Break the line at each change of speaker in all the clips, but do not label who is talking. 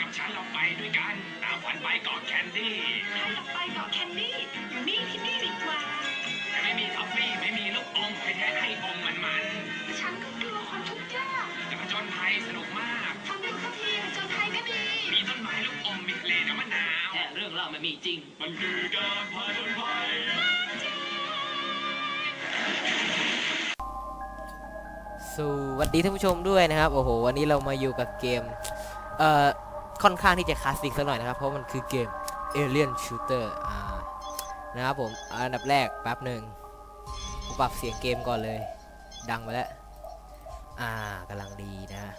กับฉันเราไปด้วยกันตามฝันไปเกาะแคนดี้
ถ้าอยากไปเกาะแคนดี้อยู่นี่ที่นี่ดีกว่า
แต่ไม่มีท็อฟฟี่ไม่มีลูกอมให้แท้ให้อมมันมัน
แต่ฉันก็กลัวความทุกข์ยาก
ๆแต่ผจญภัยสนุกมาก
ทำดูสักทีผจญภัยก็ดี
มีต้นไม้ลูกอมมีทะเลน้ำมะนาว
แค่เรื่องเล่าไม่มีจริง
มันคือการผจญภัย
สวัสดีท่านผู้ชมด้วยนะครับ โอ้โห วันนี้เรามาอยู่กับเกม เอ่อ ค่อนข้างที่จะคลาสสิกสักหน่อยนะครับ เพราะมันคือเกม Alien Shooter อ่านะครับผมอันดับแรกแป๊บหนึ่งปรับเสียงเกมก่อนเลย ดังไปแล้ว อ่ากำลังดีนะ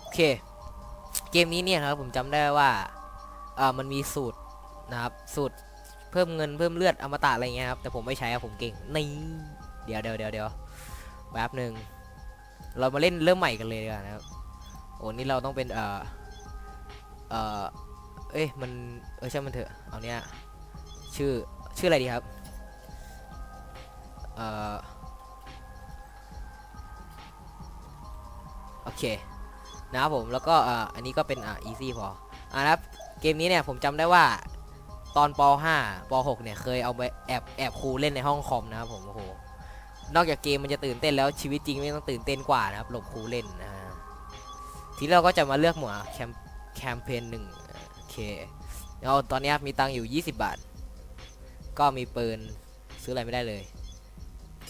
โอเค เกมนี้เนี่ยนะครับผมจำได้ว่าเอ่อมันมีสูตรนะครับสูตรเพิ่มเงินเพิ่มเลือดอมตะอะไรเงี้ยครับแต่ผมไม่ใช้ครับผมเก่งนี่เดี๋ยวเดี๋ยวเดี๋ยวเดี๋ยวแป๊บหนึ่งเรามาเล่นเริ่มใหม่กันเลยดีกว่านะครับโอ้นี่เราต้องเป็นเอ่อ เอ่อเอ้ยมันเออช่างมันเถอะเอาเนี้ยชื่อชื่ออะไรดีครับเอ่อโอเคนะครับผมแล้วก็อ่าอันนี้ก็เป็นอ่า easy พออ่านะครับเกมนี้เนี่ยผมจำได้ว่าตอนป .5 ป .6 เนี่ยเคยเอาไปแอบแอบครูเล่นในห้องคอมนะครับผมโอ้โหนอกจากเกมมันจะตื่นเต้นแล้วชีวิตจริงไม่ต้องตื่นเต้นกว่านะครับหลบครูเล่นนะฮะทีนี้เราก็จะมาเลือกหมวดแคม แคมเปญหนึ่งโอเคแล้วตอนนี้ครับมีตังค์อยู่ 20 บาท ก็มีปืนซื้ออะไรไม่ได้เลย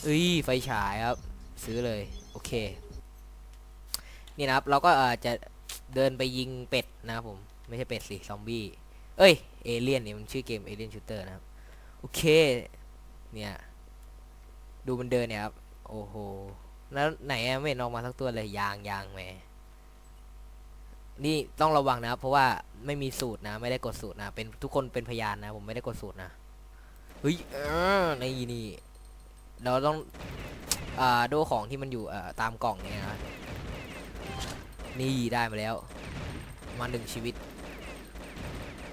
เอ้ยไฟฉายครับ ซื้อเลย โอเค นี่นะครับ เราก็จะเดินไปยิงเป็ดนะครับผม ไม่ใช่เป็ดสิ ซอมบี้ เอ้ย เอเลียนนี่มันชื่อเกมเอเลียนชูเตอร์นะครับ โอเค เนี่ย ดูมันเดินเนี่ยครับ โอ้โห แล้วไหนไม่เห็นออกมาสักตัวเลย ยางยางแหม นี่ต้องระวังนะครับเพราะว่าไม่มีสูตรนะ ไม่ได้กดสูตรนะ เป็นทุกคนเป็นพยานนะ ผมไม่ได้กดสูตรนะเฮ้ยเออนี่นี่เราต้องอ่าดูของที่มันอยู่อ่าตามกล่องเนี่ยนะนี่ได้มาแล้วมาหนึ่งชีวิต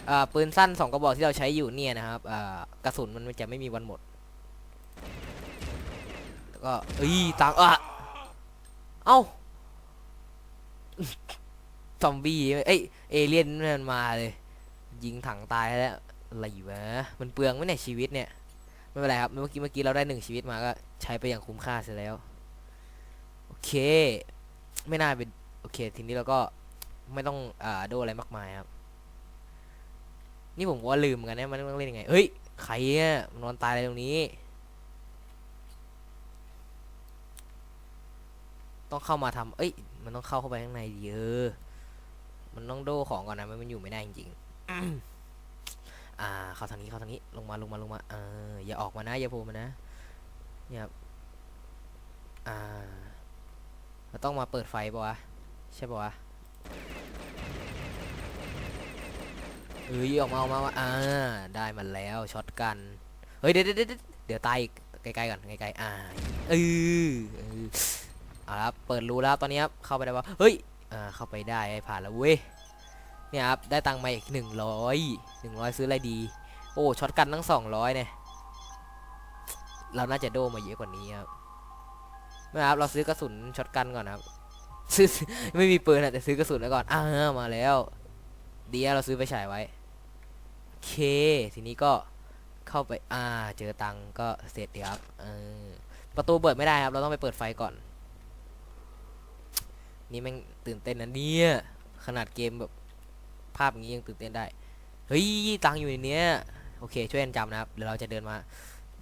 อ่าปืนสั้นสองกระบอกที่เราใช้อยู่เนี่ยนะครับอ่ากระสุนมันจะไม่มีวันหมดแล้วก็เอ้ยตังอะเอ้า ซอมบี้เอ้ยเอเลี่ยนมันมาเลย ยิงถังตายแล้วอะไรวะมันเปลืองไหมเนี่ยชีวิตเนี่ยไม่เป็นไรครับเมื่อกี้เมื่อกี้เราได้หนึ่งชีวิตมาก็ใช้ไปอย่างคุ้มค่าเสียแล้วโอเค ไม่น่าเป็นโอเค ทีนี้เราก็ไม่ต้องอ่าดูอะไรมากมายครับ นี่ผมว่าลืมเหมือนกันนะมันต้องเล่นยังไงเฮ้ยใครอะมันอนตายอะไรตรงนี้ ต้องเข้ามาทำเอ้ย มันต้องเข้าเข้าไปข้างในดิเออ มันต้องโดของก่อนนะมันมันอยู่ไม่ได้จริงๆอ่า เข้าทางนี้เข้าทางนี้ลงมาลงมาลงมาเอออย่าออกมานะอย่าโผล่มานะเนี่ยครับอ่าเราต้องมาเปิดไฟปะวะใช่ปะวะเอ้ยออกมาออกมาว่าอ่าได้มันแล้วช็อตกันเฮ้ยเดี๋ยวเดี๋ยวเดี๋ยวเดี๋ยวตายอีกใกล้ๆก่อนใกล้ๆอ่าเออเออเอาละครับเปิดรูแล้วครับตอนนี้ครับเข้าไปได้ปะเฮ้ย อ่าเข้าไปได้ไอ้ผ่านแล้วเว้ยเนี่ยครับได้ตังค์มาอีกหนึ่งร้อยหนึ่งร้อยซื้ออะไรดี โอ้ช็อตกันทั้งสองร้อยเนี่ยเราน่าจะโดมาเยอะกว่านี้ครับไม่ครับเราซื้อกระสุนช็อตกันก่อนครับ ซื้อไม่มีปืนอะแต่ซื้อกระสุนไว้วก่อนอ่ามาแล้วดีเราซื้อไปฉายไว้โอเค ทีนี้ก็เข้าไปอ่าเจอตังค์ก็เสร็จดีครับประตูเปิดไม่ได้ครับ เราต้องไปเปิดไฟก่อน นี่แม่งตื่นเต้นนะเนี่ยขนาดเกมแบบภาพอย่างนี้ยังตื่นเต้นได้ เฮ้ยตังอยู่ในเนี้ยโอเค ช่วยกันจำนะครับเดี๋ยวเราจะเดินมา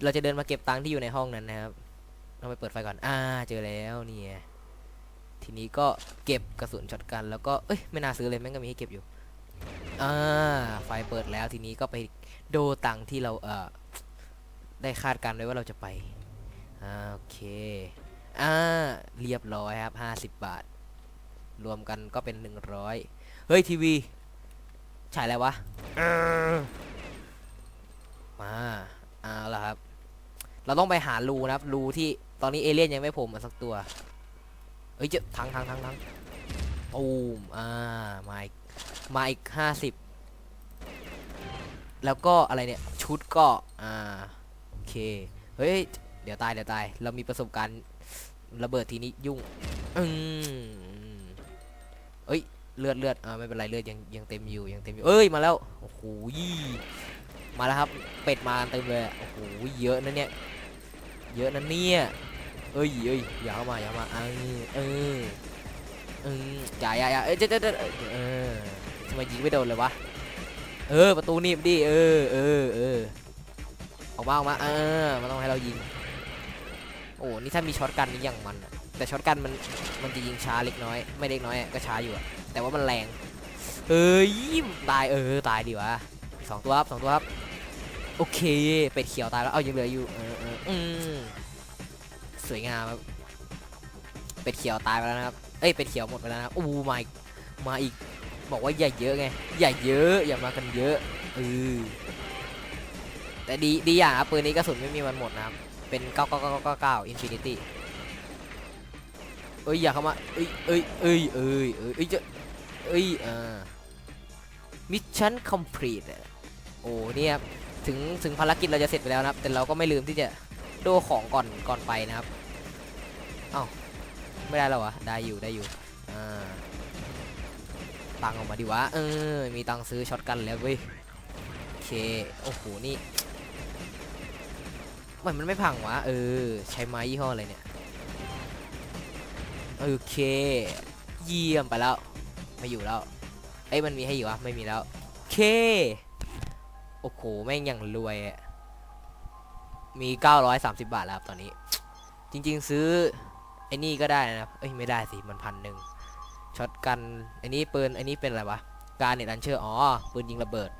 เราจะเดินมาเก็บตังที่อยู่ในห้องนั้นนะครับเราไปเปิดไฟก่อน อ่า เจอแล้วนี่ไงทีนี้ก็เก็บกระสุนช็อตกัน แล้วก็ เอ้ย ไม่น่าซื้อเลยแม่งก็มีให้เก็บอยู่ อ่า ไฟเปิดแล้ว ทีนี้ก็ไปโดตังที่เรา เอ่อ ได้คาดการณ์ไว้ว่าเราจะไป อ่า โอเค อ่า เรียบร้อยครับห้าสิบบาท รวมกันก็เป็นหนึ่งร้อยเฮ้ยทีวีฉายอะไรวะเออมาเอาละครับ เราต้องไปหารูนะครับรูที่ตอนนี้เอเลี่ยนยังไม่โผล่มาสักตัวเอ้ยเจอทางทางทางทางตูมอ่ามาอีกมาอีกห้าสิบแล้วก็อะไรเนี่ยชุดก็อ่าโอเคเฮ้ยเดี๋ยวตายเดี๋ยวตาย เรามีประสบการณ์ระเบิดทีนี้ยุ่งอืม เอ้ยเลือดเลือดอ่าไม่เป็นไรเลือดยังยังเต็มอยู่ยังเต็มอยู่เอ้ยมาแล้วโอ้โหยี่มาแล้วครับเป็ดมาเต็มเลยโอ้โหเยอะนะเนี่ยเยอะนะเนี่ยเอ้ยเอ้ยอย่าเข้ามาอย่าเข้ามาเออเออเอออย่าอย่าอย่าเอ้ยเจ๊เจ๊เจ๊เออทำไมยิงไม่โดนเลยวะเออประตูนีบดิเออเออเออออกมาออกมาเออมันต้องให้เรายิงโอ้นี่ถ้ามีช็อตกันนี่ย่างมันอะ แต่ช็อตกันมันมันจะยิงช้าเล็กน้อย ไม่เล็กน้อยอะก็ช้าอยู่อะแต่ว่ามันแรงเอ้ยตายเออตายดีวะสองตัวครับสองตัวครับโอเคเป็ดเขียวตายแล้วเอายังเหลืออยู่เออเอออืมสวยงามครับเป็ดเขียวตายไปแล้วนะครับเอ้ยเป็ดเขียวหมดไปแล้วนะอู้มาอีกมาอีกบอกว่าอย่าเยอะไงอย่าเยอะอย่ามากันเยอะเออแต่ดีดีอย่างครับปืนนี้กระสุนไม่มีวันหมดนะครับเป็น99999 Infinity เอ้ เอ้ยอย่าเข้ามา เอ้ยเอ้ยเอ้ยเอ้ยเอ้ยเอ้ยจะเอ้ยอ่ามิชชั่นคอมพลีทโอ้เนี่ยถึงถึงภารกิจเราจะเสร็จไปแล้วนะครับ แต่เราก็ไม่ลืมที่จะโดของก่อนก่อนไปนะครับเอ้าไม่ได้แล้ววะได้อยู่ได้อยู่อ่าตังออกมาดิวะเออมีตังซื้อช็อตกันแล้วเว้ยโอเคโอ้โหนี่มันมันไม่พังวะเออใช้ไม้ยี่ห้ออะไรเนี่ย โอเค เยี่ยมไปแล้ว ไม่อยู่แล้ว เอ้ยมันมีให้อยู่วะไม่มีแล้วโอเค โอ้โห แม่งอย่างรวยอะมี 930 บาทแล้วครับตอนนี้ จริงๆซื้อ ไอ้นี่ก็ได้นะครับ เอ้ยไม่ได้สิ มันพันหนึ่งช็อตกัน อันนี้ปืน อันนี้เป็นอะไรวะ การเน็ตอันเชอร์ อ๋อ ปืนยิงระเบิด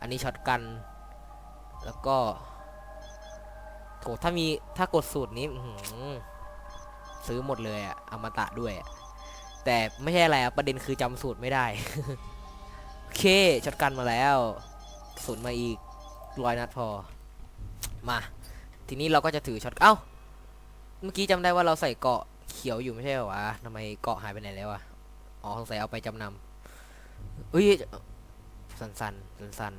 อันนี้ช็อตกัน แล้วก็ โถ ถ้ามี ถ้ากดสูตรนี้ อื ซื้อหมดเลยอะอมตะด้วยแต่ไม่ใช่อะไรอะประเด็นคือจำสูตรไม่ได้ โอเคช็อตกันมาแล้วกระสุนมาอีกร้อยนัดพอ มา ทีนี้เราก็จะถือช็อตเอ้า เมื่อกี้จำได้ว่าเราใส่เกาะเขียวอยู่ไม่ใช่เหรอวะทำไมเกาะหายไปไหนแล้วอะอ๋อสงสัยเอาไปจำนำเอ้ยสันสันสันสัน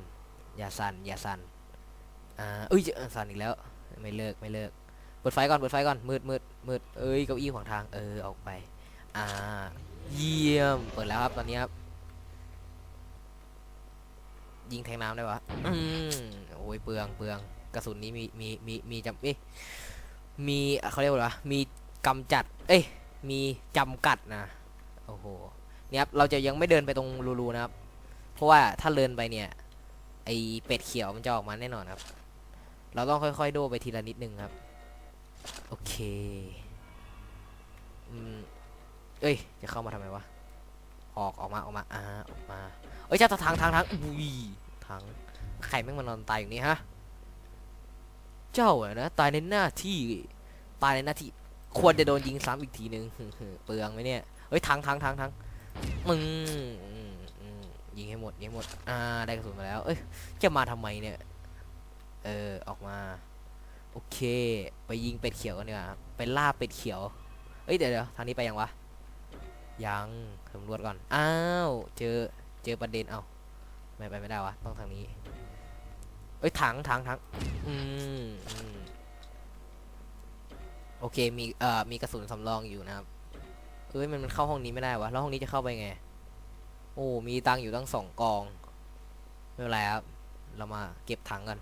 อย่าสันอย่าสันอ่าเอ้ยสันอีกแล้ว ไม่เลิกไม่เลิก เปิดไฟก่อนเปิดไฟก่อนมืดมืดมืดเอ้ยเก้าอี้ขวางทางเออออกไป อ่า เยี่ยมเปิดแล้วครับตอนนี้ครับยิงแทงน้ำได้ปะอืมโอ้ยเปลืองเปลืองกระสุนนี้มีมีมีมีจำเอ้ยมีเขาเรียกว่าอะไรวะมีกำจัด เอ้ยมีจำกัดนะโอ้โหเนี่ยครับเราจะยังไม่เดินไปตรงรูๆนะครับ เพราะว่าถ้าเดินไปเนี่ย ไอเป็ดเขียวมันจะออกมาแน่นอนครับ เราต้องค่อยๆ โดไปทีละนิดนึงครับ โอเคอืมเอ้ย จะเข้ามาทำไมวะ ออกออกมาออกมา อ่าออกมา เอ้ยเจ้าทางทางทางอุ้ยทางใครแม่งมานอนตายอย่างนี้ฮะ เจ้าอะนะ ตายในหน้าที่ ตายในหน้าที่ ควรจะโดนยิงซ้ำอีกทีนึง เปลืองไหมเนี่ยเฮ้ยทางทางทางทางมึงยิงให้หมดยิงให้หมด อ่า ได้กระสุนมาแล้ว เอ้ย จะมาทำไมเนี่ย เออ ออกมา โอเค ไปยิงเป็ดเขียวกันดีกว่าครับไปล่าเป็ดเขียว เอ้ยเดี๋ยวเดี๋ยวทางนี้ไปยังวะ ยังสำรวจก่อน อ้าว เจอ เจอประเด็น เอาไม่ไปไม่ได้วะ ต้องทางนี้ เอ้ยถังถังถังอืมอืมโอเค มี เอ่อ มีกระสุนสำรองอยู่นะครับ เอ้ย มันมันเข้าห้องนี้ไม่ได้วะ แล้วห้องนี้จะเข้าไปไง โอ้ มีตังอยู่ตั้งสองกอง ไม่เป็นไรครับ เรามาเก็บถังกัน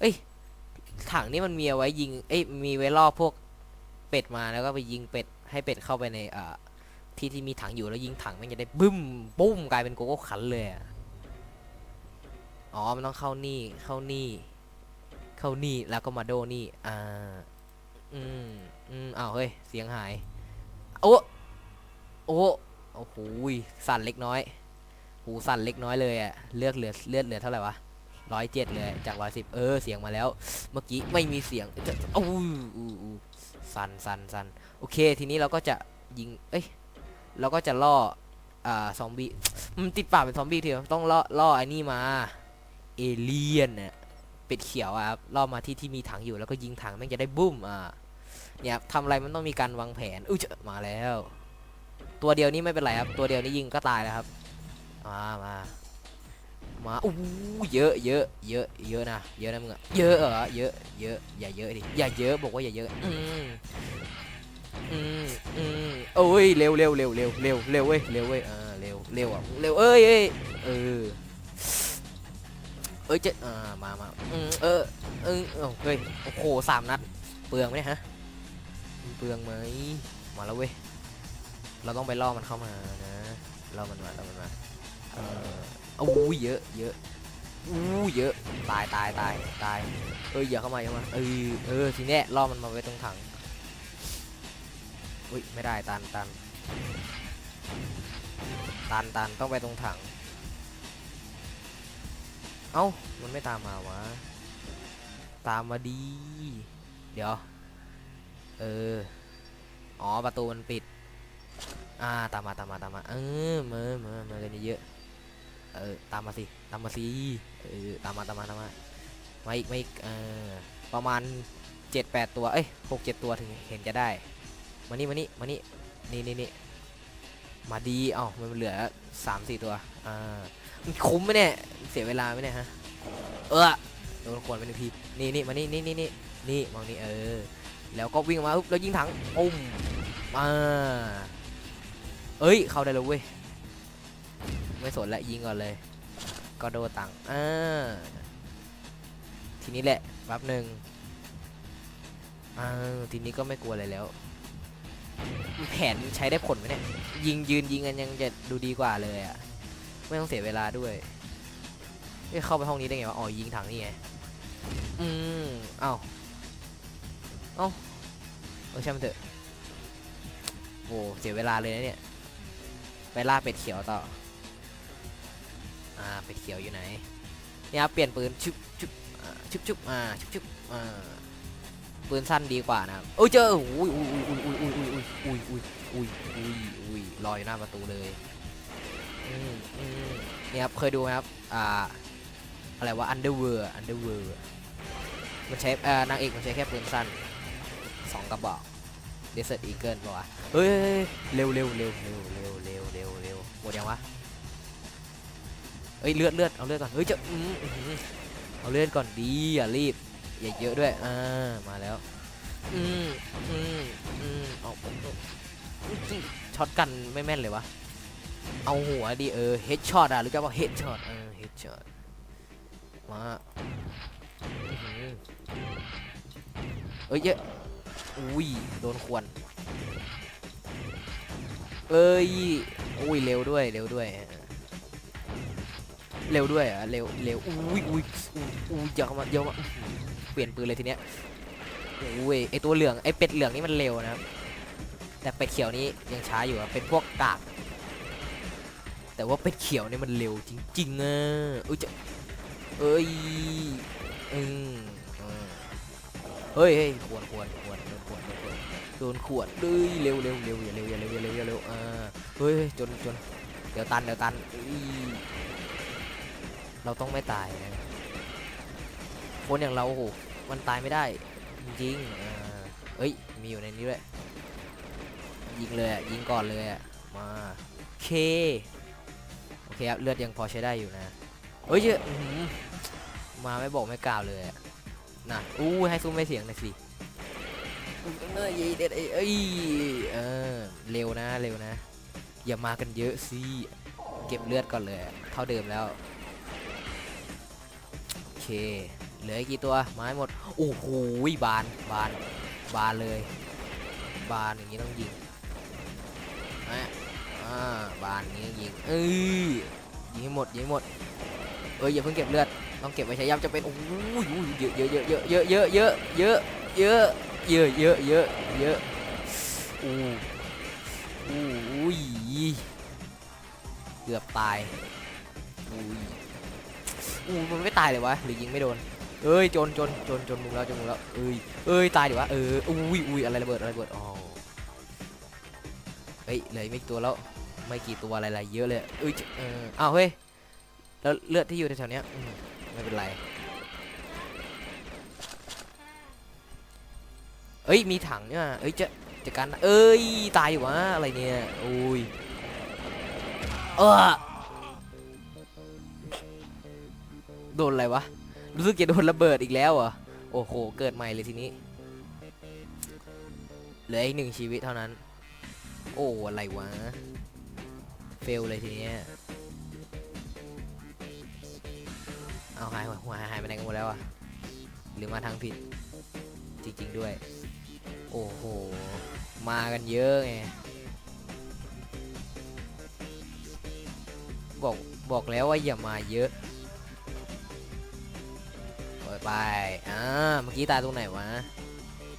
เอ้ย ถังนี่มันมีเอาไว้ยิง เอ้ยมีไว้ล่อพวกเป็ดมาแล้วก็ไปยิงเป็ดให้เป็ดเข้าไปในอ่าที่ที่มีถังอยู่แล้วยิงถังมันจะได้บึ้มปุ้มกลายเป็นโกโก้ขันเลยอะอ๋อมันต้องเข้านี่เข้านี่ เข้านี่แล้วก็มาโดนี่อ่าอืมอืมอ้าวเฮ้ยเสียงหายโอ้โอ้โอ้โหสั่นเล็กน้อย หูสั่นเล็กน้อยเลยอะเลือดเหลือเลือดเหลือเท่าไหร่วะ ร้อยเจ็ดเลยจากร้อยสิบเออเสียงมาแล้ว เมื่อกี้ไม่มีเสียงอู้อู้อู้สันสันสันโอเค ทีนี้เราก็จะยิงเอ้ยเราก็จะล่ออ่าซอมบี้มันติดปากเป็นซอมบี้ทีเดียวต้องล่อล่อไอ้นี่มาเอเลียนเนี่ยเป็ดเขียวครับล่อมาที่ที่มีถังอยู่แล้วก็ยิงถังแม่งจะได้บุ้มอ่าเนี่ยทำอะไรมันต้องมีการวางแผนอุ้ยเจอมาแล้ว ตัวเดียวนี่ไม่เป็นไรครับ ตัวเดียวนี่ยิงก็ตายแล้วครับมามา มาอู้เยอะเยอะเยอะเยอะนะเยอะนะมึงอะเยอะเหรอเยอะเยอะอย่าเยอะดิอย่าเยอะบอกว่าอย่าเยอะอืมอืมอืมโอ้ยเร็วเร็วเร็วเร็วเร็วเร็วเว้ยเร็วเว้ยอ่าเร็วเร็วอะเร็วเอ้ยเอ้ยเออเอ้ยเจะอ่ามามาอืมเออเออเฮ้ยโอ้โหสามนัดเปลืองไหมฮะเปลืองไหมมาแล้วเว้ยเราต้องไปล่อมันเข้ามานะล่อมันมาล่อมันมาเออ อู้เยอะเยอะอู้เยอะตายตายตายตายเอ้ยอย่าเข้ามาอย่าเข้ามาเออเออทีเนี้ยล่อมันมาไว้ตรงถังอุ้ยไม่ได้ตันตันตันตันต้องไปตรงถัง เอ้ามันไม่ตามมาวะตามมาดี เดี๋ยว เออ อ๋อประตูมันปิด อ่าตามมาตามมาตามมา เออมามามากันเยอะ เออตามมาสิตามมาสิเออตามมาตามมาตามมามาอีกมาอีกเออประมาณเจ็ดแปดตัวเอ้ยหกเจ็ดตัวถึงเห็นจะได้มานี่มานี่มานี่นี่นี่นี่มาดีเอ้ามันเหลือสามสี่ตัวอ่ามันคุ้มไหมเนี่ยเสียเวลาไหมเนี่ยฮะเออโดนขวนไปหนึ่งทีนี่นี่มานี่นี่นี่นี่นี่มองนี่เออ แล้วก็วิ่งมาปุ๊บแล้วยิงถังอุ้มมาเอ้ยเข้าได้แล้วเว้ย ไม่สนละยิงก่อนเลย ก็โดนตังค์อ่าทีนี้แหละแป๊บหนึ่งอ่าทีนี้ก็ไม่กลัวอะไรแล้ว แผนใช้ได้ผลไหมเนี่ย ยิงยืนยิงกันยังจะดูดีกว่าเลยอะไม่ต้องเสียเวลาด้วยเอ้เข้าไปห้องนี้ได้ไงวะ อ๋อ ยิงถังนี่ไง อืม เอ้า เอ้าเออใช่มันเถอะ โอ้เสียเวลาเลยนะเนี่ย ไปล่าเป็ดเขียวต่อ อ่าเป็ดเขียวอยู่ไหนเนี่ยครับเปลี่ยนปืนชุบชุบชุบชุบอ่าชุบชุบอ่าปืนสั้นดีกว่านะครับโอ้ยเจออุ้ยอุ้ยอุ้ยอุ้ยอุ้ยอุ้ยอุ้ยอุ้ยอุ้ยอุ้ยอุ้ยลอยหน้าประตูเลยอืมอืมเนี่ยครับเคยดูไหมครับอ่าอะไรวะ underworld underworld มันใช้เอ่อนางเอกมันใช้แค่ปืนสั้นสองกระบอก Desert Eagle ป่าวะเฮ้ยเฮ้ยเฮ้ยเร็วเร็วเร็วเร็วเร็วเร็วเร็วเร็วหมดยังวะ เอ้ยเลือดเลือดเอาเลือดก่อนเฮ้ยจะอืมอื้อเอาเลือดก่อนดีอย่ารีบอย่าเยอะด้วยอ่ามาแล้วอืมอืมอืมเอาช็อตกันไม่แม่นเลยวะเอาหัวดิเออเฮดช็อตอะรู้จักว่าเฮดช็อตเออเฮดช็อตมาเอ้ยเยอะอุ้ยโดนควนเอ้ยอุ้ยเร็วด้วยเร็วด้วยเอ เร็วด้วยอะเร็วเร็วอุ้ยอุ้ยอุ้ยเยอะมาเยอะมาเปลี่ยนปืนเลยทีเนี้ยอุ้ยไอตัวเหลืองไอเป็ดเหลืองนี่มันเร็วนะครับแต่เป็ดเขียวนี้ยังช้าอยู่อะเป็นพวกกากแต่ว่าเป็ดเขียวนี่มันเร็วจริงๆอะอุ้ยจะเอ้ยอืมเฮ้ยเฮ้ยควรควรควรโดนควรโดนควรโดนขวดเฮ้ยเร็วเร็วเร็วอย่าเร็วอย่าเร็วอย่าเร็วอย่าเร็วอ่าเฮ้ยจนจนเดี๋ยวตันเดี๋ยวตันอ เราต้องไม่ตายนะคนอย่างเราโอ้โหมันตายไม่ได้ จริงๆอ่าเอ้ยมีอยู่ในนี้ด้วยยิงเลยอะยิงก่อนเลยอะมาเคโอเคครับเลือดยังพอใช้ได้อยู่นะเอ้ยเจ้าอื้อหือมาไม่บอกไม่กล่าวเลยอะน่ะอู้ให้ซุ้มไม่เสียงหน่อยสิเอ้ยเด็ดเอ้ยเอ้ยเออเร็วนะเร็วนะ อย่ามากันเยอะสิเก็บเลือดก่อนเลยอะเท่าเดิมแล้วโอ เคเหลือกี่ตัวไม้หมดโอ้โหบานบานบานเลย บานอย่างนี้ต้องยิงอะอ่าบานนี้ต้องยิงเอ้ยยิงให้หมดยิงให้หมดเอ้ยอย่าเพิ่งเก็บเลือดต้องเก็บไว้ใช้ยามจะเป็นโอ้โหเยอะเยอะเยอะเยอะเยอะเยอะเยอะเยอะเยอะเยอะเยอะเยอะเยอะอู้อู้ยเกือบตายอุ้ย อู้มันไม่ตายเลยวะหรือยิงไม่โดนเอ้ยจนจนจนจนมุมแล้วจนมุมแล้วเอ้ยเอ้ยตายดิวะเอออุ้ยอุ้ยอะไรระเบิดอะไรระเบิดอ๋อเฮ้ยเหลือไม่กี่ตัวแล้วไม่กี่ตัวอะไรๆเยอะเลยเอ้ยเอออ้าวเฮ้ยแล้วเลือดที่อยู่แถวๆเนี้ยไม่เป็นไรเอ้ยมีถังเนี่ยเอ้ยจะจัดการเอ้ยตายอยู่วะอะไรเนี่ยโอ้ยเออ โดนอะไรวะ รู้สึกจะโดนระเบิดอีกแล้วเหรอ โอ้โห เกิดใหม่เลยทีนี้ เหลืออีกหนึ่งชีวิตเท่านั้น โอ้อะไรวะ เฟลเลยทีเนี้ยเอาหายหัวหายหายไปไหนกันหมดแล้วอะหรือมาทางผิด จริง ๆ ด้วย โอ้โห มากันเยอะไง บอกบอกแล้วว่าอย่ามาเยอะ ไปอ่าเมื่อกี้ตายตรงไหนวะ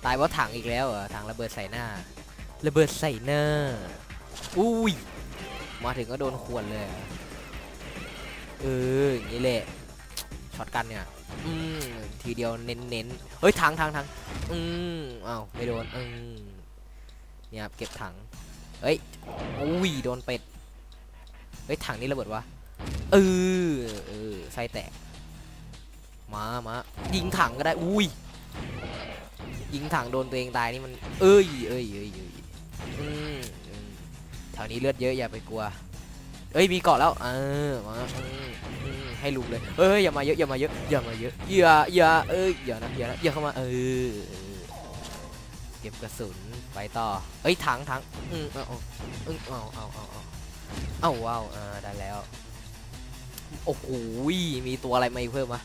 ตายเพราะถังอีกแล้วเหรอ ถังระเบิดใส่หน้า ระเบิดใส่หน้า อุ้ย มาถึงก็โดนขวนเลย เออ อย่างนี้แหละ ช็อตกันเนี่ย อืม ทีเดียวเน้นๆเฮ้ย ถังถังถังอืมอ้าวไม่โดน อืมเนี่ยครับเก็บถัง เฮ้ย อุ้ย โดนเป็ด เฮ้ย ถังนี่ระเบิดวะเออ เออ ไส้แตก มามายิงถังก็ได้ อุ้ย ยิงถังโดนตัวเองตายนี่มัน เอ้ยเอ้ยเอ้ยเอ้ยอืมแถวนี้เลือดเยอะอย่าไปกลัว เอ้ยมีเกาะแล้ว เออ มามอืมให้ลุมเลย เอ้ยอย่ามาเยอะอย่ามาเยอะอย่ามาเยอะอย่าอย่าเอ้ยอย่านะอย่านะอย่าเข้ามา เออ เก็บกระสุนไปต่อ เอ้ยถังถังอืมเอาเอาอืมเอาเอาเอาเอาเอาว้าวอ่าได้แล้ว โอ้โหมีตัวอะไรมาเพิ่มวะ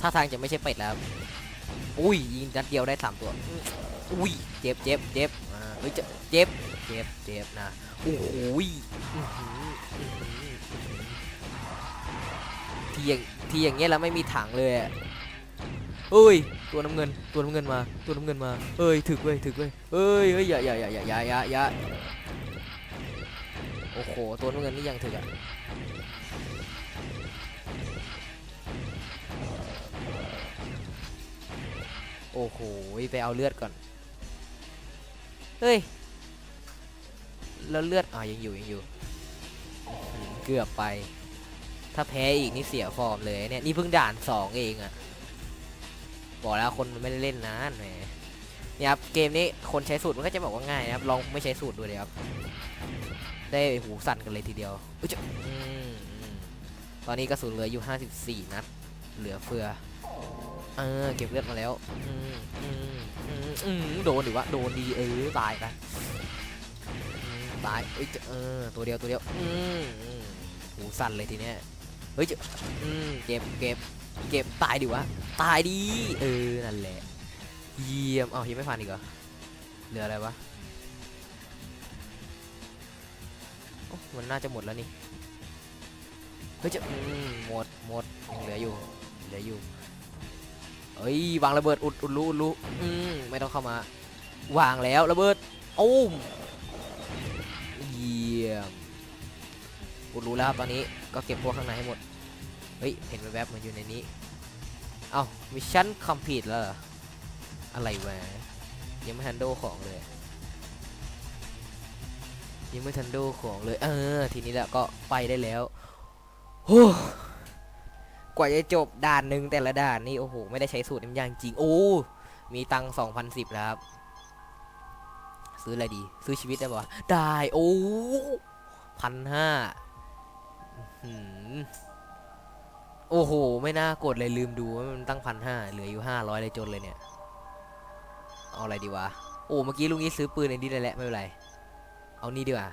ถ้าทางจะไม่ใช่เป็ดแล้ว อุ้ยยิงนัดเดียวได้สามตัว อุ้ยเจ็บเจ็บเจ็บอ่าเฮ้ยเจ็บเจ็บเจ็บเจ็บนะโอ้โหยทีอย่างทีอย่างเงี้ยแล้วไม่มีถังเลยอะเอ้ย ตัวน้ำเงิน ตัวน้ำเงินมา ตัวน้ำเงินมา เอ้ย ถึกเว้ย ถึกเว้ย เอ้ยเฮ้ยอย่าอย่าอย่าอย่าอย่าอย่าโอ้โห ตัวน้ำเงินนี่ยังถึกอะ โอ้โห ไปเอาเลือดก่อน เฮ้ย แล้วเลือดอะยังอยู่ยังอยู่ เกือบไป ถ้าแพ้อีกนี่เสียฟอร์มเลยเนี่ย นี่เพิ่งด่านสองเองอะบอกแล้วคนมันไม่ได้เล่นนานแหมเนี่ยครับเกมนี้คนใช้สูตรมันก็จะบอกว่าง่ายนะครับ ลองไม่ใช้สูตรดูเลยครับ ได้หูสั่นกันเลยทีเดียวอออตอนนี้กระสุนเหลืออยู่ 54 นัด เหลือเฟือ เออเก็บเลือดมาแล้วอืมอืมอืมอืมโดนดิวะโดนดีเออตายไปตายเอ้ยเออตัวเดียวตัวเดียวอืมหูสั่นเลยทีเนี้ยเฮ้ยจะอืมเก็บเก็บเก็บตายดิวะตายดีเออนั่นแหละเยี่ยมเอ้ายังไม่ผ่านอีกเหรอเหลืออะไรวะโอ้มันน่าจะหมดแล้วนี่เฮ้ยจะหมดหมดยังเหลืออยู่เหลืออยู่ เอ้ยวางระเบิดอุดอุดรูอุดรูอืมไม่ต้องเข้ามา วางแล้วระเบิดโอ้มเยี่ยมอุดรูแล้วครับตอนนี้ก็เก็บพวกข้างในให้หมดเฮ้ยเห็นแวบๆมันอยู่ในนี้เอ้ามิชชั่นคอมพลีทแล้วเหรออะไรวะยังไม่ทันโดของเลยยังไม่ทันโดของเลยเออทีนี้แหละก็ไปได้แล้วโอ้ กว่าจะจบด่านหนึ่งแต่ละด่านนี่โอ้โหไม่ได้ใช้สูตรน้ำยางจริงโอ้มีตังสองพันสิบแล้วครับ ซื้ออะไรดี ซื้อชีวิตได้ปะได้โอ้พันห้าโอ้โห ไม่น่ากดเลยลืมดูว่ามันตั้งพันห้าเหลืออยู่ห้าร้อยเลยจนเลยเนี่ย เอาอะไรดีวะ โอ้เมื่อกี้ลุงนี้ซื้อปืนในนี้ได้แล้วไม่เป็นไร เอานี่ดีกว่า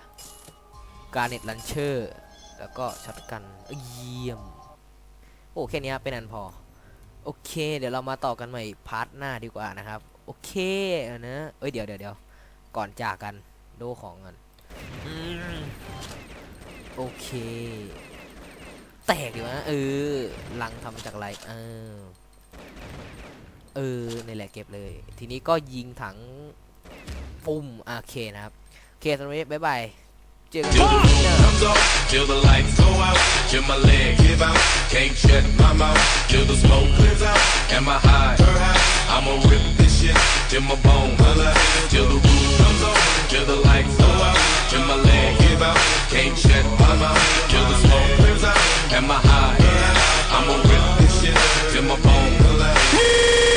การเน็ตลันเชอร์ แล้วก็ช็อตกันเยี่ยม โอ้แค่นี้เป็นอันพอ โอเค เดี๋ยวเรามาต่อกันใหม่พาร์ทหน้าดีกว่านะครับ โอเคนะเอ้ยเดี๋ยวเดี๋ยวเดี๋ยวก่อนจากกันโดของกันอโอเค แตกดีวะเออลังทำจากอะไรเออเออในแหละเก็บเลย ทีนี้ก็ยิงถังปุ่มโอเคนะครับ โอเคสำหรับวันนี้บ๊ายบาย Jigga. Till the moon comes off,
till the lights go out, till my leg give out, can't shut my mouth, till the smoke clears out, and my high, I'ma rip this shit, till my bone holler, till the roof comes off, till the lights go out, till my leg give out, can't shut my mouth, till the smoke clears out, and my high, I'ma rip this shit, till my bone holler.